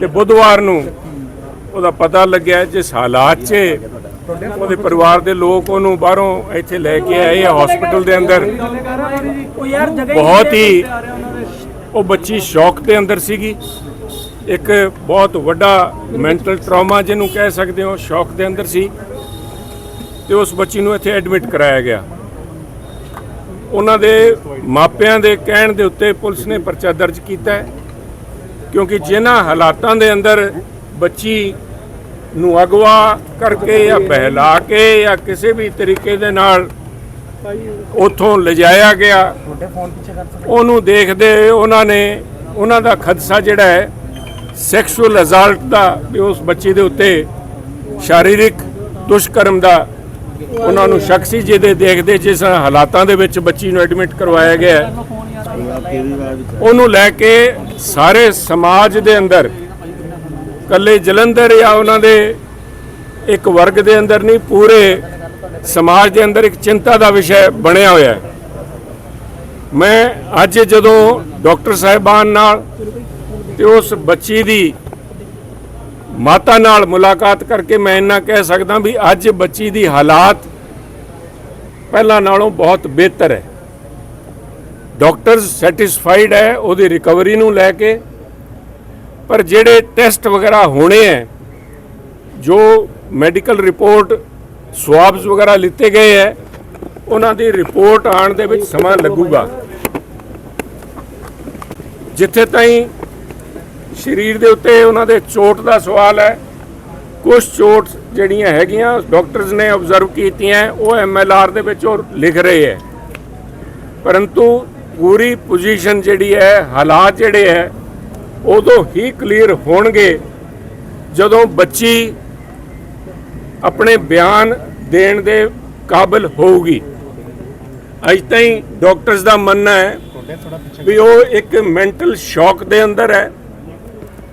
ਤੇ ਬੁੱਧਵਾਰ ਨੂੰ ਉਹਦਾ ਪਤਾ ਲੱਗਿਆ ਜਿਸ ਹਾਲਾਤ 'ਚ ਉਹਦੇ ਪਰਿਵਾਰ ਦੇ ਲੋਕ ਉਹਨੂੰ ਬਾਹਰੋਂ ਇੱਥੇ ਲੈ ਕੇ ਆਏ ਆ ਹਸਪੀਟਲ ਦੇ ਅੰਦਰ। ਬਹੁਤ ਹੀ ਉਹ ਬੱਚੀ ਸ਼ੌਕ ਦੇ ਅੰਦਰ ਸੀਗੀ। ਇੱਕ ਬਹੁਤ ਵੱਡਾ ਮੈਂਟਲ ਟਰਾਮਾ ਜਿਹਨੂੰ ਕਹਿ ਸਕਦੇ ਹੋ, ਸ਼ੌਕ ਦੇ ਅੰਦਰ ਸੀ। ਤੇ ਉਸ ਬੱਚੀ ਨੂੰ ਇੱਥੇ ਐਡਮਿਟ ਕਰਾਇਆ ਗਿਆ। ਉਹਨਾਂ ਦੇ ਮਾਪਿਆਂ ਦੇ ਕਹਿਣ ਦੇ ਉੱਤੇ ਪੁਲਿਸ ਨੇ ਪਰਚਾ ਦਰਜ ਕੀਤਾ ਹੈ। ਕਿਉਂਕਿ ਜਿਨ੍ਹਾਂ ਹਾਲਾਤਾਂ ਦੇ ਅੰਦਰ ਬੱਚੀ ਨੂੰ ਅਗਵਾ ਕਰਕੇ ਜਾਂ ਬਹਿਲਾ ਕੇ ਜਾਂ ਕਿਸੇ ਵੀ ਤਰੀਕੇ ਦੇ ਨਾਲ ਉਥੋਂ ਲਿਜਾਇਆ ਗਿਆ, ਉਹਨੂੰ ਦੇਖਦੇ ਉਹਨਾਂ ਨੇ, ਉਹਨਾਂ ਦਾ ਖਦਸ਼ਾ ਜਿਹੜਾ ਹੈ ਸੈਕਸ਼ੂਅਲ ਅਜਾਲਟ ਦਾ ਵੀ ਉਸ ਬੱਚੀ ਦੇ ਉੱਤੇ ਸ਼ਾਰੀਰਿਕ ਦੁਸ਼ਕਰਮ ਦਾ ਉਹਨਾਂ ਨੂੰ ਸ਼ੱਕ ਸੀ ਜਿਹਦੇ ਦੇਖਦੇ ਜਿਸ ਹਾਲਾਤਾਂ ਦੇ ਵਿੱਚ ਬੱਚੀ ਨੂੰ ਐਡਮਿਟ ਕਰਵਾਇਆ ਗਿਆ ਉਹਨੂੰ ਲੈ ਕੇ ਸਾਰੇ ਸਮਾਜ ਦੇ ਅੰਦਰ ਕੱਲੇ ਜਲੰਧਰ ਜਾਂ ਉਹਨਾਂ ਦੇ ਇੱਕ ਵਰਗ ਦੇ ਅੰਦਰ ਨਹੀਂ, ਪੂਰੇ ਸਮਾਜ ਦੇ ਅੰਦਰ ਇੱਕ ਚਿੰਤਾ ਦਾ ਵਿਸ਼ਾ ਬਣਿਆ ਹੋਇਆ ਹੈ। ਮੈਂ ਅੱਜ ਜਦੋਂ ਡਾਕਟਰ ਸਾਹਿਬਾਨ ਨਾਲ ਤੇ ਉਸ ਬੱਚੀ ਦੀ ਮਾਤਾ ਨਾਲ ਮੁਲਾਕਾਤ ਕਰਕੇ ਮੈਂ ਇੰਨਾ ਕਹਿ ਸਕਦਾ ਵੀ ਅੱਜ ਬੱਚੀ ਦੀ ਹਾਲਾਤ ਪਹਿਲਾਂ ਨਾਲੋਂ ਬਹੁਤ ਬਿਹਤਰ ਹੈ। ਡਾਕਟਰ ਸੈਟੀਸਫਾਈਡ ਹੈ, ਉਹਦੀ ਰਿਕਵਰੀ ਨੂੰ ਲੈ ਕੇ। ਪਰ ਜਿਹੜੇ ਟੈਸਟ ਵਗੈਰਾ ਹੋਣੇ ਹੈ, ਜੋ ਮੈਡੀਕਲ ਰਿਪੋਰਟ ਸਵਾਬਸ ਵਗੈਰਾ ਲਿੱਤੇ ਗਏ ਹੈ, ਉਹਨਾਂ ਦੀ ਰਿਪੋਰਟ ਆਉਣ ਦੇ ਵਿੱਚ ਸਮਾਂ ਲੱਗੂਗਾ। ਜਿੱਥੇ ਤਾਈਂ ਸਰੀਰ ਦੇ ਉੱਤੇ ਉਹਨਾਂ ਦੇ ਚੋਟ ਦਾ ਸਵਾਲ ਹੈ ਕੁਝ ਚੋਟ ਜਿਹੜੀਆਂ ਹੈਗੀਆਂ, ਡਾਕਟਰਸ ਨੇ ਆਬਜ਼ਰਵ ਕੀਤੀਆਂ, ਉਹ ਐਮਐਲਆਰ ਦੇ ਵਿੱਚ ਉਹ ਲਿਖ ਰਹੇ ਹੈ। ਪਰੰਤੂ ਪੂਰੀ ਪੋਜੀਸ਼ਨ ਜਿਹੜੀ ਹੈ ਹਾਲਾਤ ਜਿਹੜੇ ਹੈ ਉਦੋਂ ਹੀ ਕਲੀਅਰ ਹੋਣਗੇ ਜਦੋਂ ਬੱਚੀ ਆਪਣੇ ਬਿਆਨ ਦੇਣ ਦੇ ਕਾਬਿਲ ਹੋਊਗੀ। ਅੱਜ ਤਾਈਂ ਡਾਕਟਰਸ ਦਾ ਮੰਨਣਾ ਹੈ ਵੀ ਉਹ ਇੱਕ ਮੈਂਟਲ ਸ਼ੌਕ ਦੇ ਅੰਦਰ ਹੈ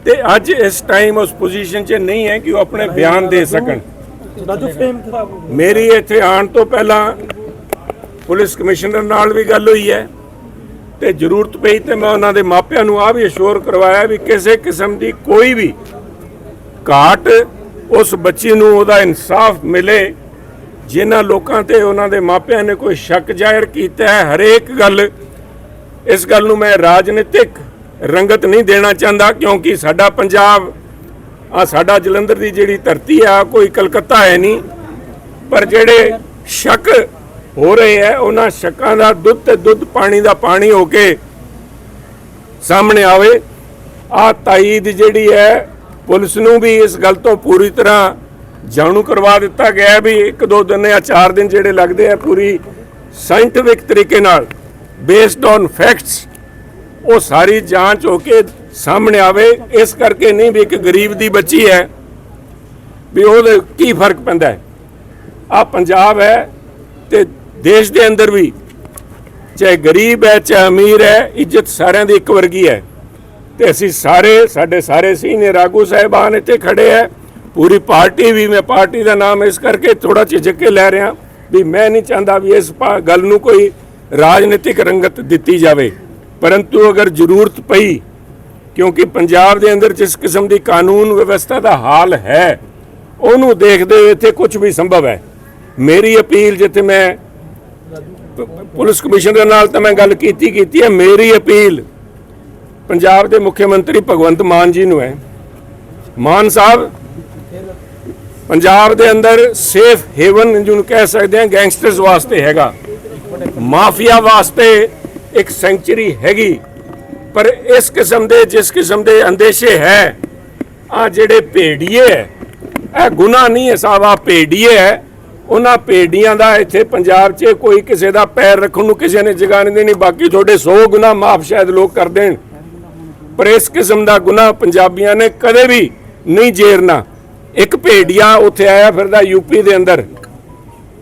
ਤੇ ਅੱਜ ਇਸ ਟਾਈਮ ਉਸ ਪੋਜੀਸ਼ਨ 'ਚ ਨਹੀਂ ਹੈ ਕਿ ਉਹ ਆਪਣੇ ਬਿਆਨ ਦੇ ਸਕਣ। ਮੇਰੀ ਇੱਥੇ ਆਉਣ ਤੋਂ ਪਹਿਲਾਂ ਪੁਲਿਸ ਕਮਿਸ਼ਨਰ ਨਾਲ ਵੀ ਗੱਲ ਹੋਈ ਹੈ। ਤੇ ਜ਼ਰੂਰਤ ਪਈ ਤੇ ਮੈਂ ਉਹਨਾਂ ਦੇ ਮਾਪਿਆਂ ਨੂੰ ਆ ਵੀ ਅਸ਼ੋਰ ਕਰਵਾਇਆ ਵੀ ਕਿਸੇ ਕਿਸਮ ਦੀ ਕੋਈ ਵੀ ਘਾਟ ਉਸ ਬੱਚੀ ਨੂੰ ਉਹਦਾ ਇਨਸਾਫ ਮਿਲੇ, ਜਿਨ੍ਹਾਂ ਲੋਕਾਂ ਤੇ ਉਹਨਾਂ ਦੇ ਮਾਪਿਆਂ ਨੇ ਕੋਈ ਸ਼ੱਕ ਜ਼ਾਹਿਰ ਕੀਤਾ ਹੈ। ਹਰੇਕ ਗੱਲ, ਇਸ ਗੱਲ ਨੂੰ ਮੈਂ ਰਾਜਨੀਤਿਕ ਰੰਗਤ ਨਹੀਂ ਦੇਣਾ ਚਾਹੁੰਦਾ, ਕਿਉਂਕਿ ਸਾਡਾ ਪੰਜਾਬ ਆ ਸਾਡਾ ਜਲੰਧਰ ਦੀ ਜਿਹੜੀ ਧਰਤੀ ਆ ਕੋਈ ਕਲਕੱਤਾ ਹੈ ਨਹੀਂ। ਪਰ ਜਿਹੜੇ ਸ਼ੱਕ ਹੋ ਰਹੇ ਹੈ, ਉਹਨਾਂ ਸ਼ੱਕਾਂ ਦਾ ਦੁੱਧ ਤੇ ਦੁੱਧ ਪਾਣੀ ਦਾ ਪਾਣੀ ਹੋ ਕੇ ਸਾਹਮਣੇ ਆਵੇ। ਆ ਤਾਈਦ ਜਿਹੜੀ ਹੈ, ਪੁਲਿਸ ਨੂੰ ਵੀ ਇਸ ਗੱਲ ਤੋਂ ਪੂਰੀ ਤਰ੍ਹਾਂ ਜਾਣੂ ਕਰਵਾ ਦਿੱਤਾ ਗਿਆ ਵੀ ਇੱਕ ਦੋ ਦਿਨ ਜਾਂ ਚਾਰ ਦਿਨ ਜਿਹੜੇ ਲੱਗਦੇ ਆ ਪੂਰੀ ਸਾਇੰਟਿਫਿਕ ਤਰੀਕੇ ਨਾਲ ਬੇਸਡ ਔਨ ਫੈਕਟਸ ਉਹ ਸਾਰੀ ਜਾਂਚ ਹੋ ਕੇ ਸਾਹਮਣੇ ਆਵੇ। ਇਸ ਕਰਕੇ ਨਹੀਂ ਵੀ ਇੱਕ ਗਰੀਬ ਦੀ ਬੱਚੀ ਹੈ, ਵੀ ਉਹਦੇ ਕੀ ਫ਼ਰਕ ਪੈਂਦਾ ਹੈ। ਆ ਪੰਜਾਬ ਹੈ ਤੇ ਦੇਸ਼ ਦੇ ਅੰਦਰ ਵੀ, ਚਾਹੇ ਗਰੀਬ ਹੈ, ਚਾਹੇ ਅਮੀਰ ਹੈ, ਇੱਜ਼ਤ ਸਾਰਿਆਂ ਦੀ ਇੱਕ ਵਰਗੀ ਹੈ। ਤੇ ਅਸੀਂ ਸਾਰੇ, ਸਾਡੇ ਸਾਰੇ ਸੀਨੀਅਰ ਆਗੂ ਸਾਹਿਬਾਨ ਇੱਥੇ ਖੜੇ ਹੈ। ਪੂਰੀ ਪਾਰਟੀ ਵੀ, ਮੈਂ ਪਾਰਟੀ ਦਾ ਨਾਮ ਇਸ ਕਰਕੇ ਥੋੜਾ ਝਿਜਕ ਕੇ ਲੈ ਰਿਹਾ ਵੀ ਮੈਂ ਨਹੀਂ ਚਾਹੁੰਦਾ ਵੀ ਇਸ ਪਾ- ਗੱਲ ਨੂੰ ਕੋਈ ਰਾਜਨੀਤਿਕ ਰੰਗਤ ਦਿੱਤੀ ਜਾਵੇ। ਪਰੰਤੂ ਅਗਰ ਜ਼ਰੂਰਤ ਪਈ, ਕਿਉਂਕਿ ਪੰਜਾਬ ਦੇ ਅੰਦਰ ਜਿਸ ਕਿਸਮ ਦੀ ਕਾਨੂੰਨ ਵਿਵਸਥਾ ਦਾ ਹਾਲ ਹੈ, ਉਹਨੂੰ ਦੇਖਦੇ ਹੋਏ ਇੱਥੇ ਕੁਝ ਵੀ ਸੰਭਵ ਹੈ। ਮੇਰੀ ਅਪੀਲ ਜਿੱਥੇ ਮੈਂ ਪੁਲਿਸ ਕਮਿਸ਼ਨਰ ਨਾਲ ਤਾਂ ਮੈਂ ਗੱਲ ਕੀਤੀ ਕੀਤੀ ਹੈ, ਮੇਰੀ ਅਪੀਲ ਪੰਜਾਬ ਦੇ ਮੁੱਖ ਮੰਤਰੀ ਭਗਵੰਤ ਮਾਨ ਜੀ ਨੂੰ ਹੈ। ਮਾਨ ਸਾਹਿਬ, ਪੰਜਾਬ ਦੇ ਅੰਦਰ ਸੇਫ ਹੇਵਨ ਜਿਹਨੂੰ ਕਹਿ ਸਕਦੇ ਹਾਂ ਗੈਂਗਸਟਰਸ ਵਾਸਤੇ ਹੈਗਾ। ਮਾਫੀਆ ਵਾਸਤੇ ਇੱਕ ਸੈਂਚਰੀ ਹੈਗੀ, ਪਰ ਇਸ ਕਿਸਮ ਦੇ, ਜਿਸ ਕਿਸਮ ਦੇ ਅੰਦੇਸ਼ੇ ਹੈ ਆ ਜਿਹੜੇ ਭੇੜੀਏ ਹੈ, ਇਹ ਗੁਨਾਹ ਨਹੀਂ ਹੈ ਸਾਹਿਬ ਆ ਭੇੜੀਏ ਹੈ ਉਹਨਾਂ ਭੇੜੀਆਂ ਦਾ ਇੱਥੇ ਪੰਜਾਬ 'ਚ ਕੋਈ ਕਿਸੇ ਦਾ ਪੈਰ ਰੱਖਣ ਨੂੰ ਕਿਸੇ ਨੇ ਜਗ੍ਹਾ ਨਹੀਂ ਦੇਣੀ, ਬਾਕੀ ਤੁਹਾਡੇ 100 ਗੁਨਾਹ ਮਾਫ ਸ਼ਾਇਦ ਲੋਕ ਕਰ ਦੇਣ। ਪਰ ਇਸ ਕਿਸਮ ਦਾ ਗੁਨਾਹ ਪੰਜਾਬੀਆਂ ਨੇ ਕਦੇ ਵੀ ਨਹੀਂ ਜੇਰਨਾ। ਇੱਕ ਭੇੜੀਆ ਉੱਥੇ ਆਇਆ ਫਿਰਦਾ ਯੂਪੀ ਦੇ ਅੰਦਰ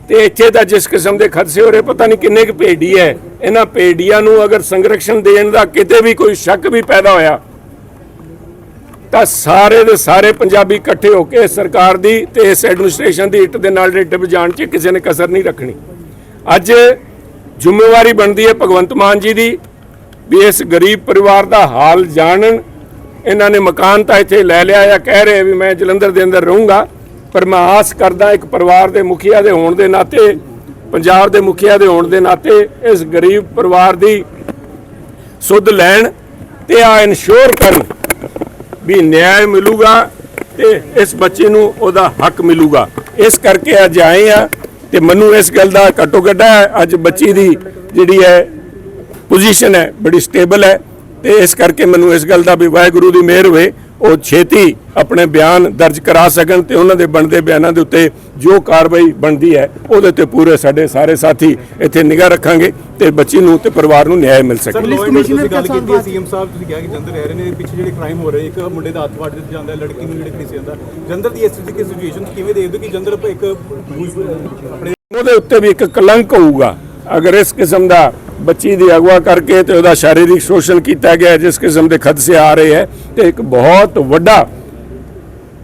ਤੇ ਇੱਥੇ ਦਾ ਜਿਸ ਕਿਸਮ ਦੇ ਖਦਸ਼ੇ ਹੋ ਰਹੇ, ਪਤਾ ਨਹੀਂ ਕਿੰਨੇ ਕੁ ਭੇੜੀ ਹੈ। ਇਹਨਾਂ ਭੇੜੀਆਂ ਨੂੰ ਅਗਰ ਸੰਰਕਸ਼ਣ ਦੇਣ ਦਾ ਕਿਤੇ ਵੀ ਕੋਈ ਸ਼ੱਕ ਵੀ ਪੈਦਾ ਹੋਇਆ ਤਾਂ ਸਾਰੇ ਦੇ ਸਾਰੇ ਪੰਜਾਬੀ ਇਕੱਠੇ ਹੋ ਕੇ ਸਰਕਾਰ ਦੀ ਤੇ ਇਸ ਐਡਮਿਨਿਸਟ੍ਰੇਸ਼ਨ ਦੀ ਇੱਟ ਦੇ ਨਾਲ ਡਿੱਬ ਜਾਣ 'ਚ ਕਿਸੇ ਨੇ ਕਸਰ ਨਹੀਂ ਰੱਖਣੀ। ਅੱਜ ਜ਼ਿੰਮੇਵਾਰੀ ਬਣਦੀ ਹੈ ਭਗਵੰਤ ਮਾਨ ਜੀ ਦੀ ਵੀ ਇਸ ਗਰੀਬ ਪਰਿਵਾਰ ਦਾ ਹਾਲ ਜਾਣਨ। ਇਹਨਾਂ ਨੇ ਮਕਾਨ ਤਾਂ ਇੱਥੇ ਲੈ ਲਿਆ ਜਾਂ ਕਹਿ ਰਹੇ ਵੀ ਮੈਂ ਜਲੰਧਰ ਦੇ ਅੰਦਰ ਰਹੂੰਗਾ, ਪਰ ਮੈਂ ਆਸ ਕਰਦਾ ਇੱਕ ਪਰਿਵਾਰ ਦੇ ਮੁਖੀਆ ਦੇ ਹੋਣ ਦੇ ਨਾਤੇ, ਪੰਜਾਬ ਦੇ ਮੁਖੀਆ ਦੇ ਹੋਣ ਦੇ ਨਾਤੇ ਇਸ ਗਰੀਬ ਪਰਿਵਾਰ ਦੀ ਸੁੱਧ ਲੈਣ ਤੇ ਆ ਇਨਸ਼ੋਰ ਕਰਨ। ਵੀ ਨਿਆਂ ਮਿਲੂਗਾ ਤੇ ਇਸ ਬੱਚੇ ਨੂੰ ਉਹਦਾ ਹੱਕ ਮਿਲੂਗਾ। ਇਸ ਕਰਕੇ ਅੱਜ ਆਏ ਆ ਤੇ ਮੈਨੂੰ ਇਸ ਗੱਲ ਦਾ ਘੱਟੋ ਘੱਟ ਹੈ, ਅੱਜ ਬੱਚੀ ਦੀ ਜਿਹੜੀ ਹੈ ਪੋਜੀਸ਼ਨ ਹੈ ਬੜੀ ਸਟੇਬਲ ਹੈ ਤੇ ਇਸ ਕਰਕੇ ਮੈਨੂੰ ਇਸ ਗੱਲ ਦਾ ਵੀ ਵਾਹਿਗੁਰੂ ਦੀ ਮਿਹਰ ਹੋਵੇ। ਉਹ ਛੇਤੀ ਆਪਣੇ ਬਿਆਨ ਦਰਜ ਕਰਾ ਸਕਣ ਤੇ ਉਹਨਾਂ ਦੇ ਬਣਦੇ ਬਿਆਨਾਂ ਦੇ ਉੱਤੇ ਜੋ ਕਾਰਵਾਈ ਬਣਦੀ ਹੈ ਉਹਦੇ ਤੇ ਪੂਰੇ ਸਾਡੇ ਸਾਰੇ ਸਾਥੀ ਇੱਥੇ ਨਿਗਾਹ ਰੱਖਾਂਗੇ ਤੇ ਬੱਚੀ ਨੂੰ ਤੇ ਪਰਿਵਾਰ ਨੂੰ ਨਿਆਂ ਮਿਲ ਸਕੇ। ਪੁਲਿਸ ਕਮਿਸ਼ਨਰ ਗੱਲ ਕੀਤੀ ਹੈ ਸੀਐਮ ਸਾਹਿਬ ਤੁਸੀਂ ਕਿਹਾ ਕਿ ਜੰਦਰ ਰਹਿ ਰਹੇ ਨੇ ਪਿੱਛੇ ਜਿਹੜੇ ਕ੍ਰਾਈਮ ਹੋ ਰਹੇ ਇੱਕ ਮੁੰਡੇ ਦਾ ਹੱਥ ਵੱਢ ਦਿੱਤਾ ਜਾਂਦਾ ਹੈ, ਲੜਕੀ ਨੂੰ ਜਿਹੜੇ ਕਿਸੇ ਜਾਂਦਾ ਜੰਦਰ ਦੀ ਇਸ ਤਰੀਕੇ ਦੀ ਸਿਚੁਏਸ਼ਨ ਕਿਵੇਂ ਦੇਖਦੇ ਕਿ ਜੰਦਰ ਇੱਕ ਆਪਣੇ ਉਹਦੇ ਉੱਤੇ ਵੀ ਇੱਕ ਕਲੰਕ ਹੋਊਗਾ। ਅਗਰ ਇਸ ਕਿਸਮ ਦਾ ਬੱਚੀ ਦੀ ਅਗਵਾ ਕਰਕੇ ਤੇ ਉਹਦਾ ਸ਼ਾਰੀਰਿਕ ਸ਼ੋਸ਼ਣ ਕੀਤਾ ਗਿਆ ਜਿਸ ਕਿਸਮ ਦੇ ਖਦਸ਼ੇ ਆ ਰਹੇ ਹੈ ਤੇ ਇੱਕ ਬਹੁਤ ਵੱਡਾ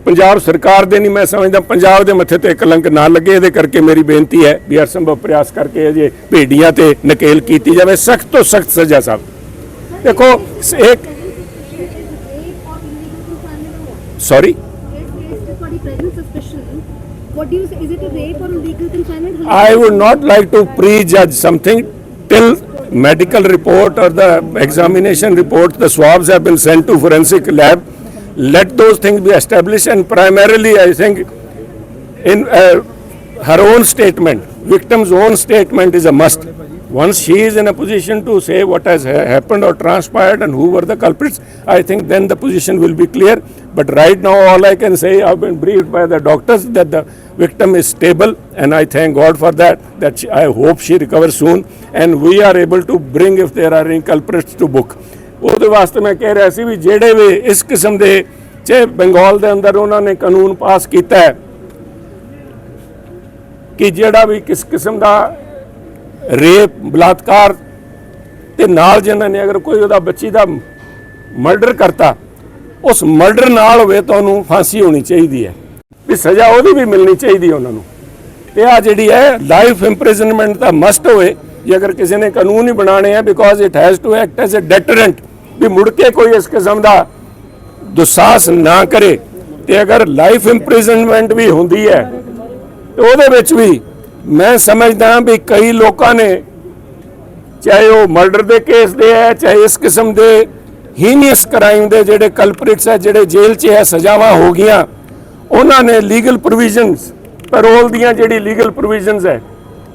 ਪੰਜਾਬ ਸਰਕਾਰ ਦੇ ਨਹੀਂ ਮੈਂ ਸਮਝਦਾ ਪੰਜਾਬ ਦੇ ਮੱਥੇ ਤੇ ਕਲੰਕ ਨਾ ਲੱਗੇ ਇਹਦੇ ਕਰਕੇ ਮੇਰੀ ਬੇਨਤੀ ਹੈ ਵੀ ਹਰ ਸੰਭਵ ਪ੍ਰਯਾਸ ਕਰਕੇ ਅਜੇ ਭੇਡੀਆਂ ਤੇ ਨਕੇਲ ਕੀਤੀ ਜਾਵੇ ਸਖਤ ਤੋਂ ਸਖਤ ਸਜ਼ਾ ਸਾਹਿਬ ਦੇਖੋ ਇੱਕ sorry What do you say? Is it a rape or illegal confinement? I would not like to prejudge something till medical report or the examination report, the swabs have been sent to forensic lab. Let those things be established and primarily I think in uh, her own statement, victim's own statement is a must. Once she is in a position to say what has ha- happened or transpired and who were the culprits, I think then the position will be clear. But right now, all I can say, I've been briefed by the doctors that the victim is stable, and I thank God for that. That she, I hope she recovers soon, and we are able to bring, if there are any culprits, to book. ਉਹਦੇ ਵਾਸਤੇ ਮੈਂ ਕਹਿ ਰਿਹਾ ਸੀ ਵੀ ਜਿਹੜੇ ਵੀ ਇਸ ਕਿਸਮ ਦੇ ਚਾਹੇ ਬੰਗਾਲ ਦੇ ਅੰਦਰ ਉਹਨਾਂ ਨੇ ਕਾਨੂੰਨ ਪਾਸ ਕੀਤਾ ਹੈ ਕਿ ਜਿਹੜਾ ਵੀ ਕਿਸ ਕਿਸਮ ਦਾ ਰੇਪ, ਬਲਾਤਕਾਰ ਤੇ ਨਾਲ ਜਿਹਨਾਂ ਨੇ ਅਗਰ ਕੋਈ ਉਹਦਾ ਬੱਚੀ ਦਾ ਮਰਡਰ ਕਰਤਾ, ਉਸ ਮਰਡਰ ਨਾਲ ਹੋਵੇ ਤਾਂ ਉਹਨੂੰ ਫਾਂਸੀ ਹੋਣੀ ਚਾਹੀਦੀ ਹੈ। ਵੀ ਸਜ਼ਾ ਉਹਦੀ ਵੀ ਮਿਲਣੀ ਚਾਹੀਦੀ ਹੈ ਉਹਨਾਂ ਨੂੰ। ਤੇ ਆ ਜਿਹੜੀ ਹੈ ਲਾਈਫ ਇੰਪ੍ਰਿਜ਼ਨਮੈਂਟ ਦਾ ਮਸਟ ਹੋਵੇ, ਜੇ ਅਗਰ ਕਿਸੇ ਨੇ ਕਾਨੂੰਨ ਹੀ ਬਣਾਣੇ ਆ because it has to act as a deterrent ਵੀ ਮੁੜ ਕੇ ਕੋਈ ਇਸ ਕਿਸਮ ਦਾ ਦੁਸਾਸ ਨਾ ਕਰੇ। ਤੇ ਅਗਰ ਲਾਈਫ ਇੰਪ੍ਰਿਜ਼ਨਮੈਂਟ ਵੀ ਹੁੰਦੀ ਹੈ, ਤੇ ਉਹਦੇ ਵਿੱਚ ਵੀ ਮੈਂ ਸਮਝਦਾ ਵੀ ਕਈ ਲੋਕਾਂ ਨੇ ਚਾਹੇ ਉਹ ਮਰਡਰ ਦੇ ਕੇਸ ਦੇ ਹੈ, ਚਾਹੇ ਇਸ ਕਿਸਮ ਦੇ ਹੀਨੀਅਸ ਕ੍ਰਾਈਮ ਦੇ ਜਿਹੜੇ ਕਲਪ੍ਰਿਟਸ ਹੈ, ਜਿਹੜੇ ਜੇਲ੍ਹ 'ਚ ਹੈ, ਸਜ਼ਾਵਾਂ ਹੋ ਗਈਆਂ, ਉਹਨਾਂ ਨੇ ਲੀਗਲ ਪ੍ਰੋਵੀਜ਼ਨਸ ਪੈਰੋਲ ਦੀਆਂ ਜਿਹੜੀ ਲੀਗਲ ਪ੍ਰੋਵੀਜ਼ਨਸ ਹੈ,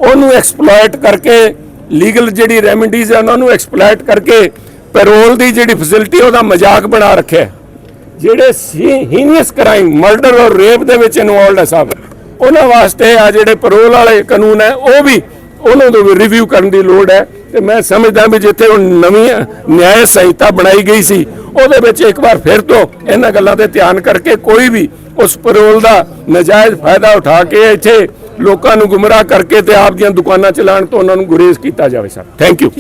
ਉਹਨੂੰ ਐਕਸਪਲੋਇਟ ਕਰਕੇ ਲੀਗਲ ਜਿਹੜੀ ਰੈਮਡੀਜ਼ ਹੈ, ਉਹਨਾਂ ਨੂੰ ਐਕਸਪਲੋਇਟ ਕਰਕੇ ਪੈਰੋਲ ਦੀ ਜਿਹੜੀ ਫੈਸਿਲਿਟੀ ਉਹਦਾ ਮਜ਼ਾਕ ਬਣਾ ਰੱਖਿਆ। ਜਿਹੜੇ heinous crime, murder or rape ਦੇ ਵਿੱਚ ਇਨਵੋਲਡ ਹੈ ਸਭ। ਉਹਨਾਂ ਵਾਸਤੇ ਆ ਜਿਹੜੇ ਪੈਰੋਲ ਵਾਲੇ ਕਾਨੂੰਨ ਹੈ, ਉਹ ਵੀ ਉਹਨਾਂ ਨੂੰ ਵੀ ਰਿਵਿਊ ਕਰਨ ਦੀ ਲੋੜ ਹੈ। ਤੇ ਮੈਂ ਸਮਝਦਾ ਵੀ ਜਿੱਥੇ ਹੁਣ ਨਵੀਂ ਨਿਆਂ ਸੰਹਿਤਾ ਬਣਾਈ ਗਈ ਸੀ, ਉਹਦੇ ਵਿੱਚ ਇੱਕ ਵਾਰ ਫਿਰ ਤੋਂ ਇਹਨਾਂ ਗੱਲਾਂ ਤੇ ਧਿਆਨ ਕਰਕੇ ਕੋਈ ਵੀ ਉਸ ਪੈਰੋਲ ਦਾ ਨਜਾਇਜ਼ ਫਾਇਦਾ ਉਠਾ ਕੇ ਇੱਥੇ ਲੋਕਾਂ ਨੂੰ ਗੁੰਮਰਾਹ ਕਰਕੇ ਤੇ ਆਪ ਦੀਆਂ ਦੁਕਾਨਾਂ ਚਲਾਉਣ ਤੋਂ ਉਹਨਾਂ ਨੂੰ ਗੁਰੇਜ਼ ਕੀਤਾ ਜਾਵੇ, ਸਰ। Thank you